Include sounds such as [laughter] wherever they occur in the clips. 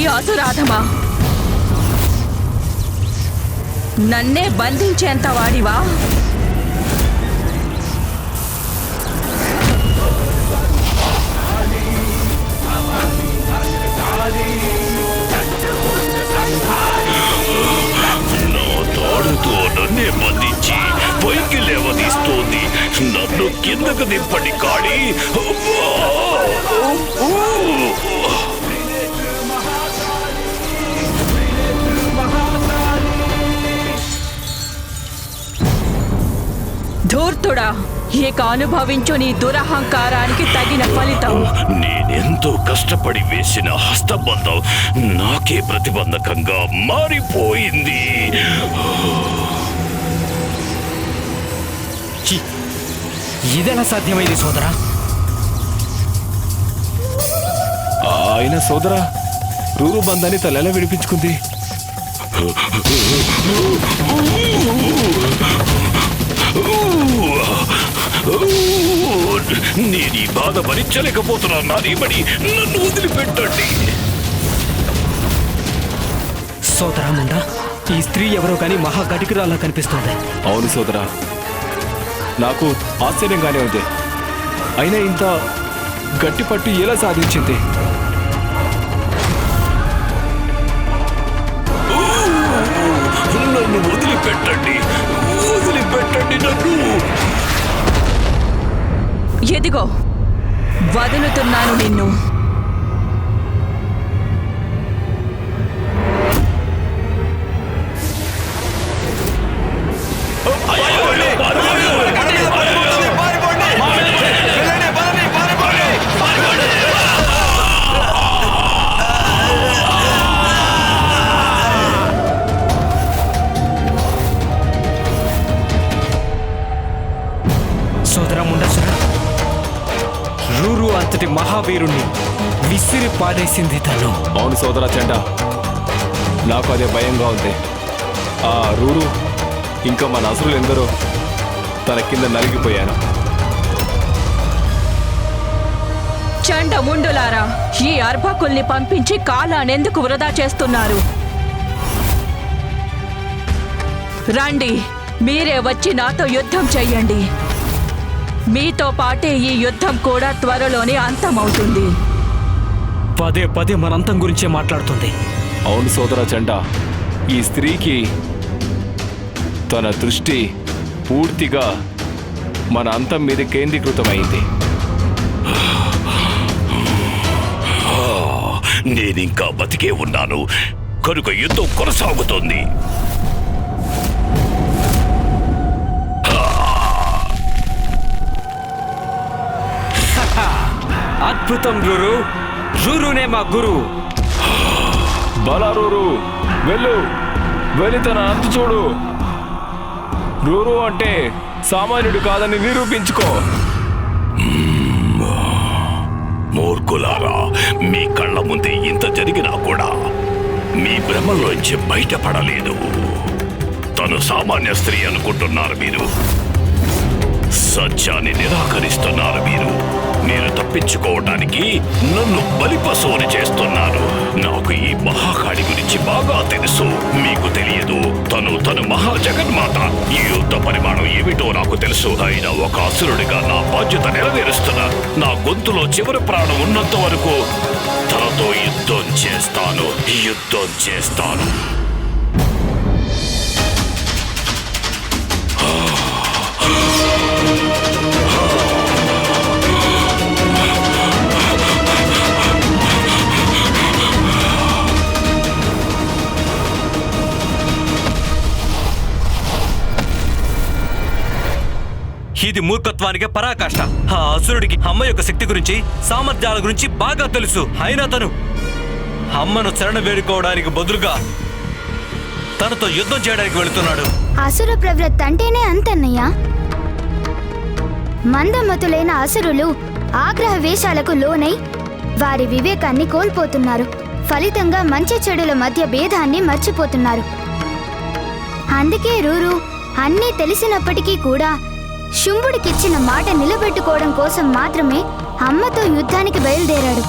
ఓరి అసురాధమా నన్నే బంధించేంత వాడివా? నా తాడుతో నన్నే బంధించి పైకి లేవదీస్తోంది నన్ను కిందకు దింపండి కాళీ. ఇక అనుభవించు నీ దురహంకారానికి తగిన ఫలితం నేనెంతో కష్టపడి వేసిన హస్తబంధం నాకే ప్రతిబంధకంగా మారిపోయింది! ఇదెలా సాధ్యమైంది సోదరా ఆయన సోదరా రూరు బంధాన్ని తలెలా విడిపించుకుంది నేను ఈ బాధ భరించలేకపోతున్నాను నారీమణి నన్ను వదిలిపెట్టండి. సోదరా ముండా ఈ స్త్రీ ఎవరో కానీ మహా గటికురాలా కనిపిస్తుంది. అవును సోదరా. నాకు ఆశ్చర్యంగానే ఉంది. అయినా ఇంత గట్టి పట్టు ఎలా సాధించింది? నన్ను వదిలిపెట్టండి. వదిలిపెట్టండి నన్ను. ఎదిగో. వదులుతున్నాను నిన్ను. పాడేసింది తను. అవును సోదరా చెండ. నాకు అదే భయంగా ఉంది. ఆ రూరు ఇంకా మన అసురులు ఎందరో తన కింద నలిగిపోయాను చండముండులారా ఈ అర్భకుల్ని పంపించి కాలానెందుకు వృధా చేస్తున్నారు? రండి మీరే వచ్చి నాతో యుద్ధం చెయ్యండి. మీతో పాటే ఈ యుద్ధం కూడా త్వరలోనే అంతమవుతుంది. పదే పదే మనంతం గురించే మాట్లాడుతుంది. అవును సోదరా చెండ ఈ స్త్రీకి తన దృష్టి పూర్తిగా మన అంతం మీద కేంద్రీకృతమైంది. నేనింకా బతికే ఉన్నాను. కనుక యుద్ధం కొనసాగుతుంది. అద్భుతం రూరు రూరునే మా గురువు బల రూరు వెళ్ళు. వెళ్ళి తన అంతు చూడు. రూరు అంటే సామాన్యుడు కాదని నిరూపించుకో. మూర్ఖులారా మీ కళ్ళ ముందే ఇంత జరిగినా కూడా మీ భ్రమలోంచి బయటపడలేదు. తను సామాన్య స్త్రీ అనుకుంటున్నారు మీరు. సత్యాన్ని నిరాకరిస్తున్నారు మీరు. నేను తప్పించుకోవడానికి నన్ను బలిపశువుని చేస్తున్నారు నాకు ఈ మహాకాళి గురించి బాగా తెలుసు. మీకు తెలియదు తను తను మహా జగన్మాత ఈ యుద్ధ పరిమాణం ఏమిటో నాకు తెలుసు. అయినా ఒక అసురుడిగా నా బాధ్యత నెరవేరుస్తున్నా నా గొంతులో చివరి ప్రాణం ఉన్నంత వరకు తనతో యుద్ధం చేస్తాను. యుద్ధం చేస్తాను. ఇది మూర్ఖత్వానికి పరాకాష్ట. ఆ అసురుడికి అమ్మ యొక్క శక్తి గురించి సామర్థ్యాల గురించి బాగా తెలుసు. అయినా తను అమ్మను శరణ వేడుకోవడానికి బదులుగా తనతో యుద్ధం చేయడానికి వెళుతున్నాడు. అసుర ప్రవృత్తి అంటేనే అంతన్నయ్య. మందమతులైన అసురులు ఆగ్రహ వేషాలకు లోనై వారి వివేకాన్ని కోల్పోతున్నారు. ఫలితంగా మంచి చెడుల మధ్య భేదాన్ని మర్చిపోతున్నారు. అందుకే రూరు అన్నీ తెలిసినప్పటికీ కూడా శుంభుడికిచ్చిన మాట నిలబెట్టుకోవడం కోసం మాత్రమే అమ్మతో యుద్ధానికి బయలుదేరాడు.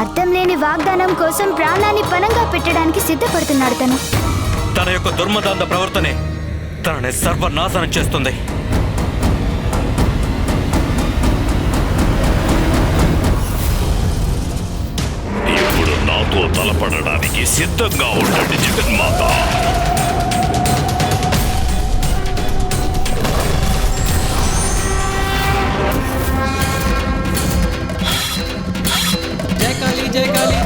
అర్థం లేని వాగ్దానం కోసం ప్రాణాన్ని పనంగా పెట్టడానికి సిద్ధపడుతున్నాడు తను. తన యొక్క దుర్మదాంత ప్రవర్తనే తనని సర్వనాశనం చేస్తుంది. ఇప్పుడు నాతో తలపడడానికి సిద్ధంగా ఉండండి జగన్మాత. జై కాళీ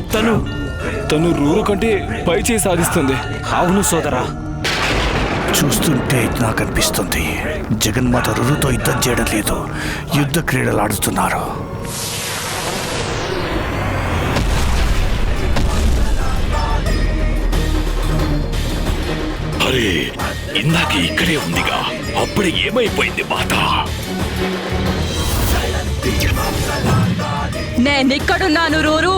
తను తను రూరు కంటే పై చేయి సాధిస్తుంది. అవును సోదరా. చూస్తుంటే నాకు అనిపిస్తుంది జగన్మాత రురుతో యుద్ధం చేయడం లేదు. యుద్ధ క్రీడలు ఆడుతున్నారు అరే ఇందాక ఇక్కడే ఉందిగా. అప్పుడే ఏమైపోయింది మాత? నేనిక్కడున్నాను రూరు.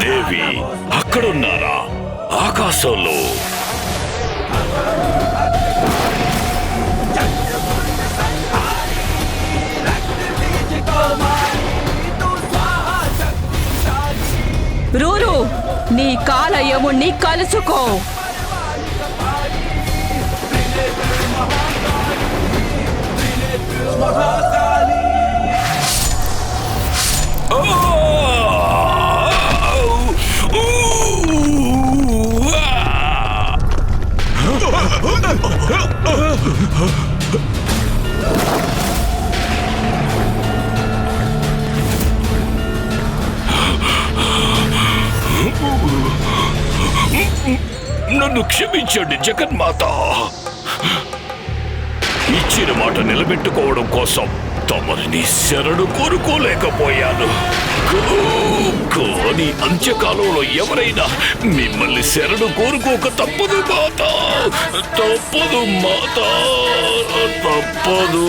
దేవి అక్కడున్నారా? ఆకాశంలో నీ కాలయముణ్ణి కలుసుకో. క్షమించండి జగన్మాత. ఇచ్చిన మాట నిలబెట్టుకోవడం కోసం తమరిని శరణు కోరుకోలేకపోయాను. కానీ అంత్యకాలంలో ఎవరైనా మిమ్మల్ని శరణు కోరుకోక తప్పదు మాత. తప్పదు మాత. తప్పదు.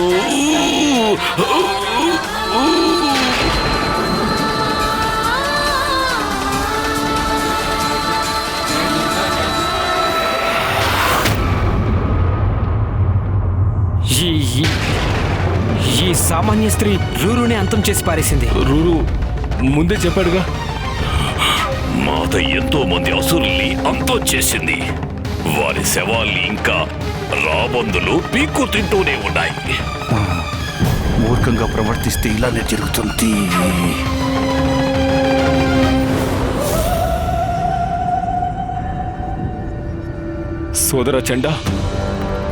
ఈ ఈ- సామాన్య స్త్రీ రూరుని అంతం చేసి పారేసింది. రూరు ముందే చెప్పాడుగా. మాత ఎంతో మంది అసురుల్ని అంతం చేసింది. వారి శవాల్ని ఇంకా రాబందులు పీక్కు తింటూనే ఉన్నాయి. మూర్ఖంగా ప్రవర్తిస్తే ఇలానే జరుగుతుంది. సోదర చండా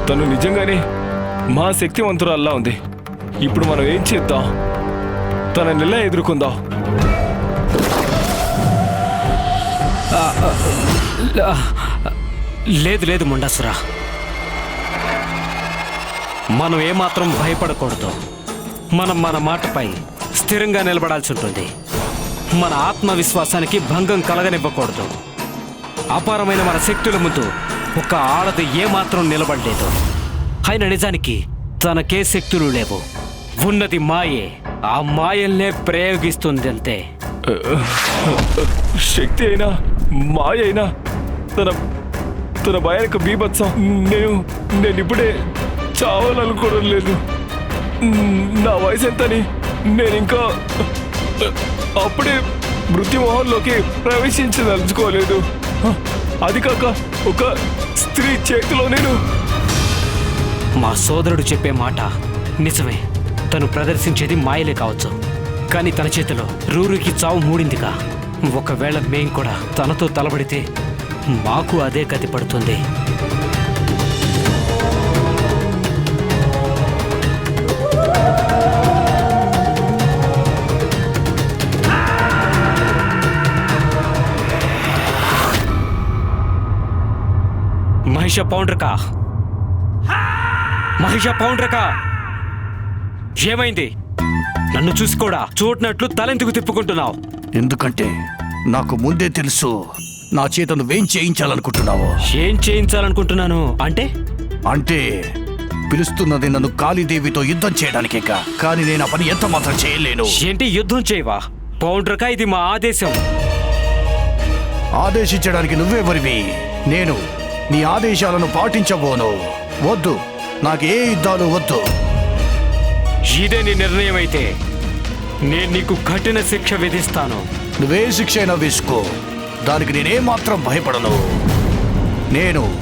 తను నిజంగానే మా శక్తివంతురాల్లా ఉంది. ఇప్పుడు మనం ఏం చేద్దాం? తన నెల ఎదుర్కొందాం. లేదు లేదు ముండాసురా. మనం ఏమాత్రం భయపడకూడదు. మనం మన మాటపై స్థిరంగా నిలబడాల్సి ఉంటుంది. మన ఆత్మవిశ్వాసానికి భంగం కలగనివ్వకూడదు. అపారమైన మన శక్తుల ముందు ఒక ఆడది ఏమాత్రం నిలబడలేదు. అయిన నిజానికి తనకే శక్తులు లేవు. ఉన్నది మాయే. ఆ మాయల్నే ప్రయోగిస్తుంది అంతే శక్తి అయినా మాయ అయినా తన తన భయానికి బీభత్సం నేను నేను ఇప్పుడే చావాలనుకోవడం లేదు. నా వయసు ఎంతని నేను ఇంకా అప్పుడే మృత్యుమోహంలోకి ప్రవేశించదలుచుకోలేదు. అది కాక ఒక స్త్రీ చేతిలో నేను మా సోదరుడు చెప్పే మాట నిజమే. తను ప్రదర్శించేది మాయలే కావచ్చు. కానీ తన చేతిలో రూరుకి చావు మూడిందిగా. ఒకవేళ మేం కూడా తనతో తలబడితే మాకు అదే గతి పడుతుంది. మహిష పౌండ్రకా! మహిష పౌండ్రకా. ఏమైంది? నన్ను చూసుకోడా చూడనట్లు తలెందుకు తిప్పుకుంటున్నావు? ఎందుకంటే నాకు ముందే తెలుసు నా చేత నువ్వేం చేయించాలనుకుంటున్నావు. ఏం చేయించాలనుకుంటున్నాను? అంటే? అంటే పిలుస్తున్నది నన్ను కాళీదేవితో యుద్ధం చేయడానికే కానీ నేను ఆ పని ఎంత మాత్రం చేయలేను. ఏంటి యుద్ధం చేయవా? పౌండ్రకా ఇది మా ఆదేశం. ఆదేశించడానికి నువ్వెవరివి? నేను నీ ఆదేశాలను పాటించబోను. వద్దు. నాకు ఏ యుద్ధాలు వద్దు. ఇదే నీ నిర్ణయం అయితే నేను నీకు కఠిన శిక్ష విధిస్తాను. నువ్వే శిక్ష అయినా వేసుకో. దానికి నేనేమాత్రం భయపడను. నేను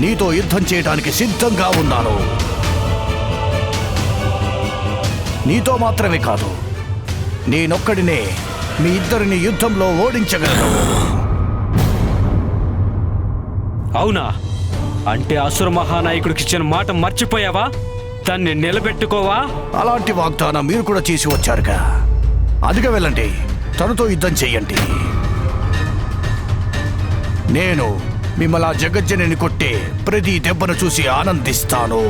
నీతో యుద్ధం చేయడానికి సిద్ధంగా ఉన్నాను. నీతో మాత్రమే కాదు నేనొక్కడినే మీ ఇద్దరిని యుద్ధంలో ఓడించగలను. అవునా? అంటే అసుర మహానాయకుడికి ఇచ్చిన మాట మర్చిపోయావా? దాన్ని నిలబెట్టుకోవా? అలాంటి వాగ్దానం మీరు కూడా చేసి వచ్చారుగా. అదిగా వెళ్ళండి. తనతో యుద్ధం చెయ్యండి నేను మిమ్మల్ని ఆ జగజ్జనిని కొట్టే ప్రతి దెబ్బను చూసి ఆనందిస్తాను.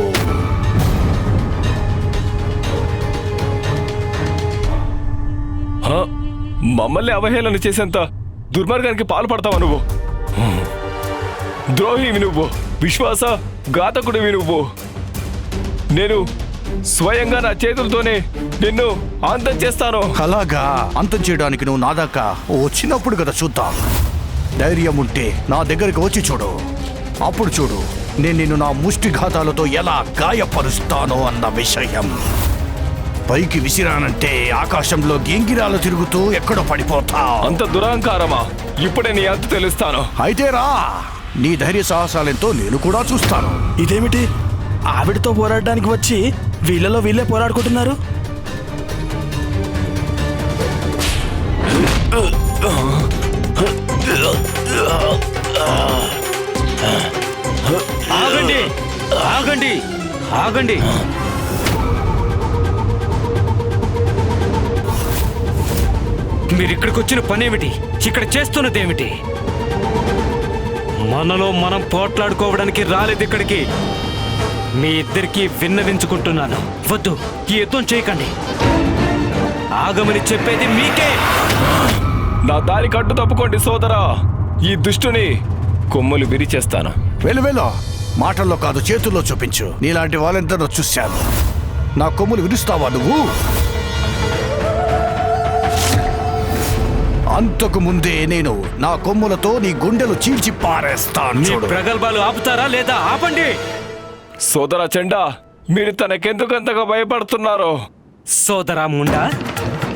హ? మమ్మల్ని అవహేళన చేసేంత దుర్మార్గానికి పాల్పడతావా నువ్వు? ద్రోహివి నువ్వు. విశ్వాస ఘాతకుడివి నువ్వు. నేను స్వయంగా నా చేతులతోనే నిన్ను అంతం చేస్తాను. అలాగా? అంతం చేయడానికి నువ్వు నా దాకా వచ్చినప్పుడు కదా చూద్దాం. ధైర్యం ఉంటే నా దగ్గరికి వచ్చి చూడు. అప్పుడు చూడు నేను నిన్ను నా ముష్టి ఘాతాలతో ఎలా గాయపరుస్తానో అన్న విషయం. పైకి విసిరానంటే ఆకాశంలో గింగిరాలు తిరుగుతూ ఎక్కడో పడిపోతా అంత దురహంకారమా? ఇప్పుడే నీ అంత తెలుస్తాను. అయితే రా. నీ ధైర్య సాహసాలెంతో నేను కూడా చూస్తాను. ఇదేమిటి? ఆవిడతో పోరాడడానికి వచ్చి వీళ్ళలో వీళ్ళే పోరాడుకుంటున్నారు? ఆగండి. ఆగండి. ఆగండి. మీరు ఇక్కడికి వచ్చిన పనేమిటి? ఇక్కడ చేస్తున్నదేమిటి? మనలో మనం పోట్లాడుకోవడానికి రాలేదు ఇక్కడికి. మీ ఇద్దరికి విన్నవించుకుంటున్నాను. వద్దు ఈ యుద్ధం చేయకండి. ఆగమని చెప్పేది మీకే. నా దారి కట్టు తప్పుకోండి సోదరా. ఈ దుష్టుని కొమ్ములు విరిచేస్తాను. వెళ్ళు వెళ్ళు. మాటల్లో కాదు చేతుల్లో చూపించు. నీలాంటి వాళ్ళందరూ చూశాను. నా కొమ్ములు విరుస్తావా నువ్వు? అంతకు ముందే నేను నా కొమ్ములతో నీ గుండెలు చీల్చి పారేస్తాను మీ చూడు. ప్రగల్భాలు ఆపుతారా లేదా ఆపండి? సోదరా చెండా మీరు తనకెందుకంతగా భయపడుతున్నారో? సోదరా ముండా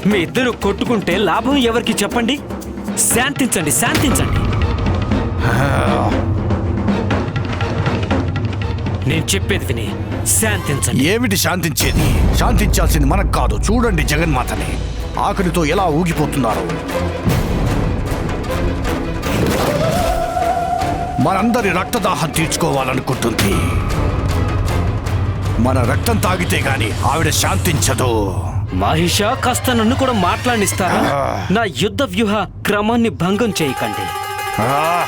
మీ ఇద్దరు కొట్టుకుంటే లాభం ఎవరికి చెప్పండి? శాంతించండి శాంతించండి. నేను చెప్పేది విని శాంతించండి. ఏమిటి శాంతించేది? శాంతించాల్సింది మనకు కాదు. చూడండి జగన్మాతని. ఆకలితో ఎలా ఊగిపోతున్నారు? మనందరి రక్తదాహం తీర్చుకోవాలనుకుంటుంది. మన రక్తం తాగితే గాని ఆవిడ శాంతించదు. మహిష కాస్త నన్ను కూడా మాట్లాడిస్తారా? నా యుద్ధ వ్యూహ క్రమాన్ని భంగం చేయకండి. ఆ,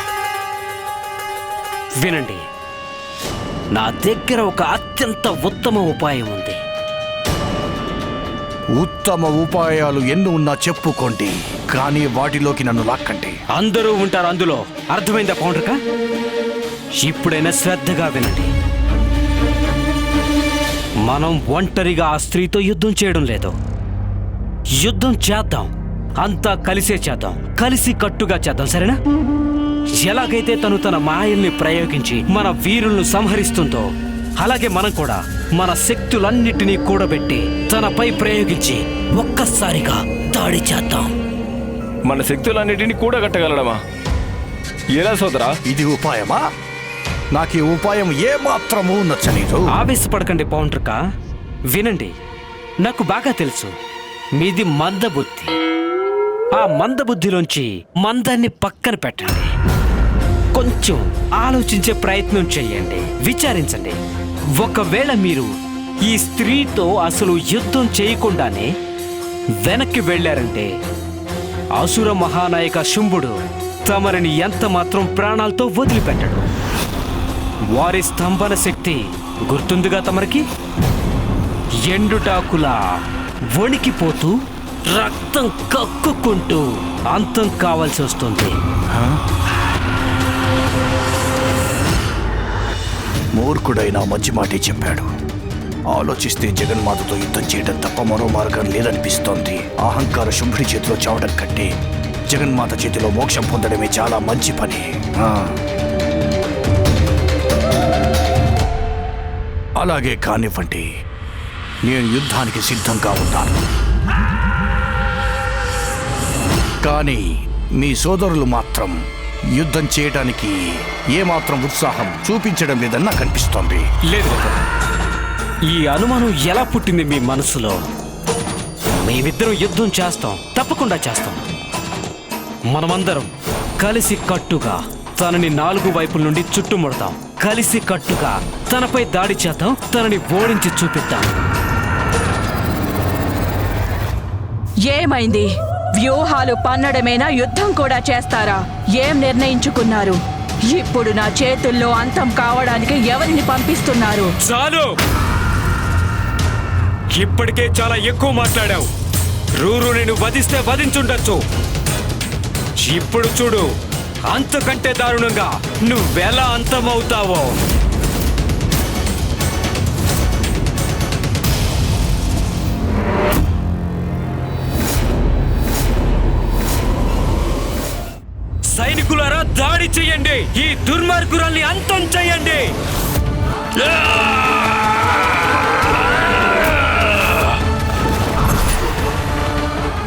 వినండి. నా దగ్గర ఒక అత్యంత ఉత్తమ ఉపాయం ఉంది. ఉత్తమ ఉపాయాలు ఎన్ని ఉన్నా చెప్పుకోండి కానీ వాటిలోకి నన్ను లాక్కండి. అందరూ ఉంటారు అందులో. అర్థమైందా పౌండ్రక? ఇప్పుడైనా శ్రద్ధగా వినండి. మనం ఒంటరిగా ఆ స్త్రీతో యుద్ధం చేయడం లేదు. యుద్ధం చేద్దాం. అంతా కలిసే చేద్దాం. కలిసి కట్టుగా చేద్దాం సరేనా? ఎలాగైతే తను తన మాయల్ని ప్రయోగించి మన వీరులను సంహరిస్తుందో అలాగే మనం కూడా మన శక్తులన్నిటినీ కూడబెట్టి తనపై ప్రయోగించి ఒక్కసారిగా దాడి చేద్దాం. మన శక్తులన్నిటిని కూడగట్టగలడమా? ఎలా సోదరా? ఇది ఉపాయమా? నాకు ఈ ఉపాయం ఏ మాత్రమూ నచ్చలేదు. ఆవేశపడకండి పౌండ్రక వినండి నాకు బాగా తెలుసు. మీది మందబుద్ధి. ఆ మందబుద్ధిలోంచి మందాన్ని పక్కన పెట్టండి. కొంచెం ఆలోచించే ప్రయత్నం చేయండి. విచారించండి. ఒకవేళ మీరు ఈ స్త్రీతో అసలు యుద్ధం చేయకుండానే వెనక్కి వెళ్ళారంటే అసుర మహానాయక శుంభుడు తమరిని ఎంత మాత్రం ప్రాణాలతో వదిలిపెట్టడు. వారి స్తంభన శక్తి గుర్తుందిగా తమరికి? ఎండుటాకులా వణికిపోతూ రక్తం కక్కుకుంటూ అంతం కావాల్సి వస్తుంది. మూర్ఖుడైనా మంచి మాటే చెప్పాడు. ఆలోచిస్తే జగన్మాతతో యుద్ధం చేయడం తప్ప మరో మార్గం లేదనిపిస్తోంది. అహంకార శుంభుడి చేతిలో చావడం కంటే జగన్మాత చేతిలో మోక్షం పొందడమే చాలా మంచి పని. అలాగే కానివ్వండి నేను యుద్ధానికి సిద్ధంగా ఉన్నాను. కానీ మీ సోదరులు మాత్రం యుద్ధం చేయడానికి ఏమాత్రం ఉత్సాహం చూపించడం లేదని నాకు అనిపిస్తోంది లేదు లేదు. ఈ అనుమానం ఎలా పుట్టింది మీ మనసులో? మేమిద్దరం యుద్ధం చేస్తాం తప్పకుండా చేస్తాం. మనమందరం కలిసి కట్టుగా తనని నాలుగు వైపుల నుండి చుట్టుముడతాం. కలిసి కట్టుగా తనపై దాడి చేద్దాం తనని ఓడించి చూపిద్దాం. ఏమైంది? వ్యూహాలు పన్నడమేనా యుద్ధం కూడా చేస్తారా? ఏం నిర్ణయించుకున్నారు? ఇప్పుడు నా చేతుల్లో అంతం కావడానికి ఎవరిని పంపిస్తున్నారు? చాలు! ఇప్పటికే చాలా ఎక్కువ మాట్లాడావు. రూరు నేను వధిస్తే వధించుండొచ్చు. ఇప్పుడు చూడు అంతకంటే దారుణంగా నువ్వెలా అంతమవుతావో. సైనికులారా దాడి చెయ్యండి ఈ దుర్మార్గురాల్ని అంతం చెయ్యండి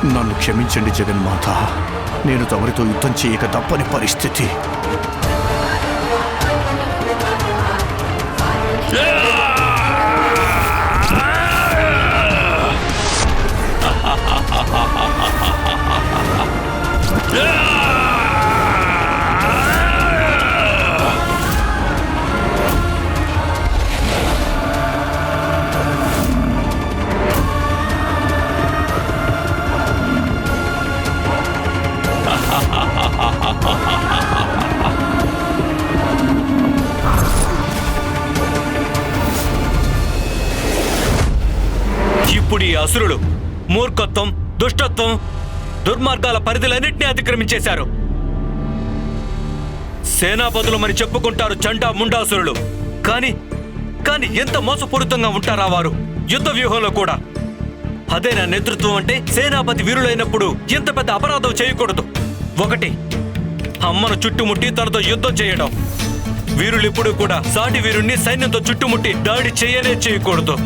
నన్ను క్షమించండి జగన్మాత నేను తమరితో యుద్ధం చేయక తప్పని పరిస్థితి. ఇప్పుడు [laughs] అసురులు మూర్ఖత్వం దుష్టత్వం దుర్మార్గాల పరిధులన్నింటినీ అతిక్రమించేశారు. సేనాపతులు మరి చెప్పుకుంటారు చండా ముండాసురులు. కానీ కానీ ఎంత మోసపూరితంగా ఉంటారా వారు? యుద్ధ వ్యూహంలో కూడా. అదే నా నేతృత్వం అంటే సేనాపతి వీరులైనప్పుడు ఎంత పెద్ద అపరాధం చేయకూడదు. ఒకటి అమ్మను చుట్టుముట్టి తనతో యుద్ధం చేయడం. వీరులు ఇప్పుడు కూడా సాటి వీరుణ్ణి సైన్యంతో చుట్టుముట్టి దాడి చేయనే చేయకూడదు.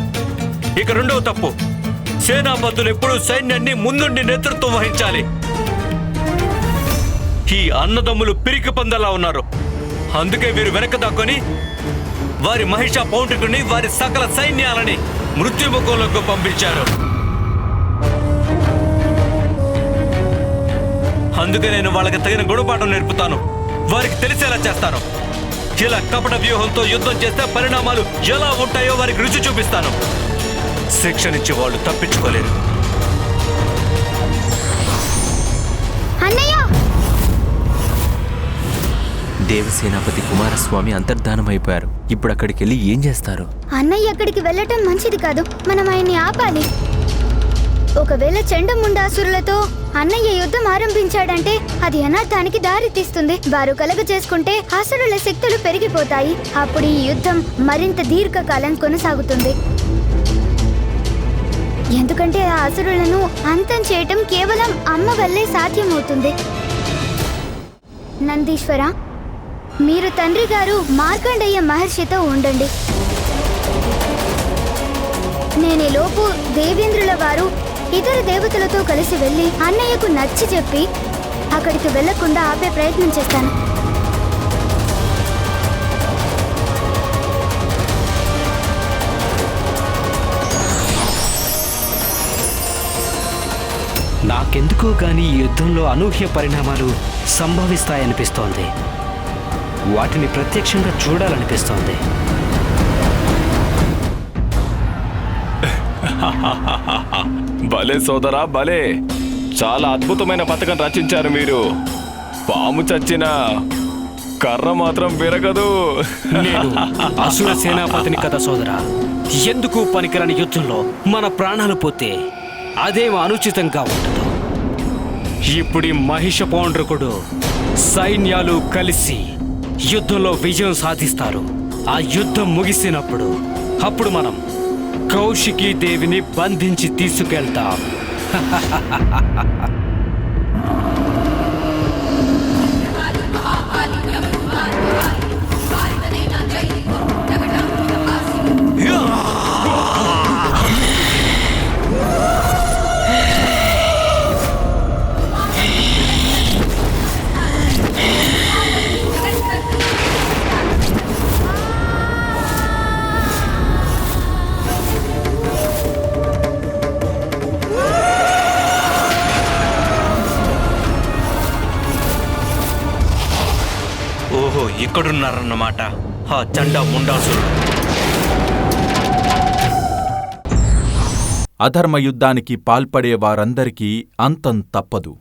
ఇక రెండవ తప్పు సేనాపతులు ఎప్పుడూ సైన్యాన్ని ముందుండి నేతృత్వం వహించాలి. ఈ అన్నదమ్ములు పిరికి పందలా ఉన్నారు. అందుకే వీరు వెనక దాక్కొని వారి మహిష పౌండ్రికుని వారి సకల సైన్యాలని మృత్యుముఖంలోకి పంపించారు. అందుకే నేను వాళ్ళకి తగిన గుణపాఠం నేర్పుతాను. వారికి తెలిసేలా చేస్తాను. ఇలా కపట వ్యూహంతో యుద్ధం చేస్తే పరిణామాలు ఎలా ఉంటాయో వారికి రుచి చూపిస్తాను. శిక్షనిచ్చి వాళ్ళు తప్పించుకోలేరు. అన్నయ్య! దేవసేనాపతి కుమారస్వామి అంతర్ధానమైపోయారు. ఇప్పుడు అక్కడికి వెళ్ళి ఏం చేస్తారు? అన్నయ్య అక్కడికి వెళ్ళటం మంచిది కాదు. మనం ఆయన్ని ఆపాలి. ఒకవేళ చండముండాసురులతో అన్నయ్య యుద్ధం ఆరంభించాడంటే అది అనర్థానికి దారి తీస్తుంది. వారు కలగ చేసుకుంటే అసురుల శక్తులు పెరిగిపోతాయి. అప్పుడు ఈ యుద్ధం మరింత దీర్ఘకాలం కొనసాగుతుంది. ఎందుకంటే ఆ అసురులను అంతం చేయటం కేవలం అమ్మ వల్లే సాధ్యమవుతుంది. నందీశ్వర మీరు తండ్రి గారు మార్కండయ్య మహర్షితో ఉండండి. నేనేలోపు దేవేంద్రుల వారు ఇతర దేవతలతో కలిసి వెళ్ళి అన్నయ్యకు నచ్చి చెప్పి అక్కడికి వెళ్ళకుండా ఆపే ప్రయత్నం చేస్తాను. నాకెందుకో గాని ఈ యుద్ధంలో అనూహ్య పరిణామాలు సంభవిస్తాయనిపిస్తోంది. వాటిని ప్రత్యక్షంగా చూడాలనిపిస్తోంది. [laughs] భలే సోదరా భలే. చాలా అద్భుతమైన పథకం రచించారు మీరు. పాము చచ్చిన కర్ర మాత్రం విరగదు. [laughs] నేను అసుర సేనాపతిని కదా సోదరా. ఎందుకు పనికిరాని యుద్ధంలో మన ప్రాణాలు పోతే అదేం అనుచితంగా ఉండదు ఇప్పుడు ఈ మహిష పౌండ్రకుడు సైన్యాలు కలిసి యుద్ధంలో విజయం సాధిస్తారు. ఆ యుద్ధం ముగిసినప్పుడు అప్పుడు మనం కౌశికీ దేవిని బంధించి తీసుకెళ్తాం. [laughs] ఆ చండా ముండాసురుడు అధర్మ యుద్ధానికి పాల్పడే వారందరికీ అంతం తప్పదు.